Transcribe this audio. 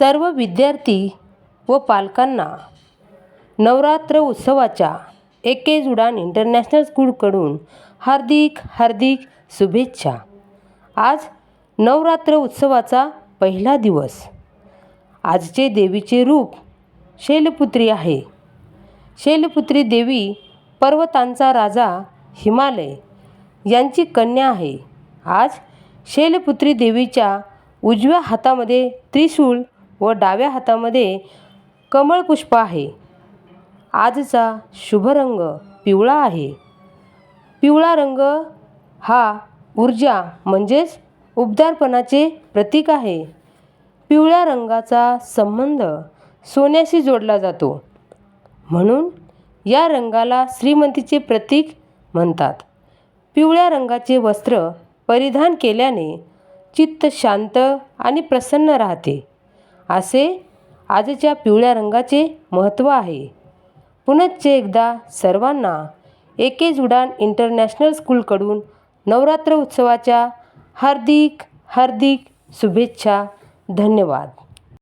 सर्व विद्यार्थी व पालकांना नवरात्र उत्सवाच्या एकेज उडान इंटरनॅशनल स्कूलकडून हार्दिक हार्दिक शुभेच्छा. आज नवरात्र उत्सवाचा पहिला दिवस. आजचे देवीचे रूप शैलपुत्री आहे. शैलपुत्री देवी पर्वतांचा राजा हिमालय यांची कन्या आहे. आज शैलपुत्री देवीच्या उजव्या हातामध्ये त्रिशूळ व डाव्या हातामध्ये कमळपुष्प आहे. आजचा शुभ रंग पिवळा आहे. पिवळा रंग हा ऊर्जा म्हणजेच उबदारपणाचे प्रतीक आहे. पिवळ्या रंगाचा संबंध सोन्याशी जोडला जातो. म्हणून या रंगाला श्रीमंतीचे प्रतीक म्हणतात. पिवळ्या रंगाचे वस्त्र परिधान केल्याने चित्त शांत आणि प्रसन्न राहते. असे आजच्या पिवळ्या रंगाचे महत्त्व आहे. पुनश्च एकदा सर्वांना एकेज उडान इंटरनॅशनल स्कूलकडून नवरात्र उत्सवाच्या हार्दिक हार्दिक शुभेच्छा धन्यवाद.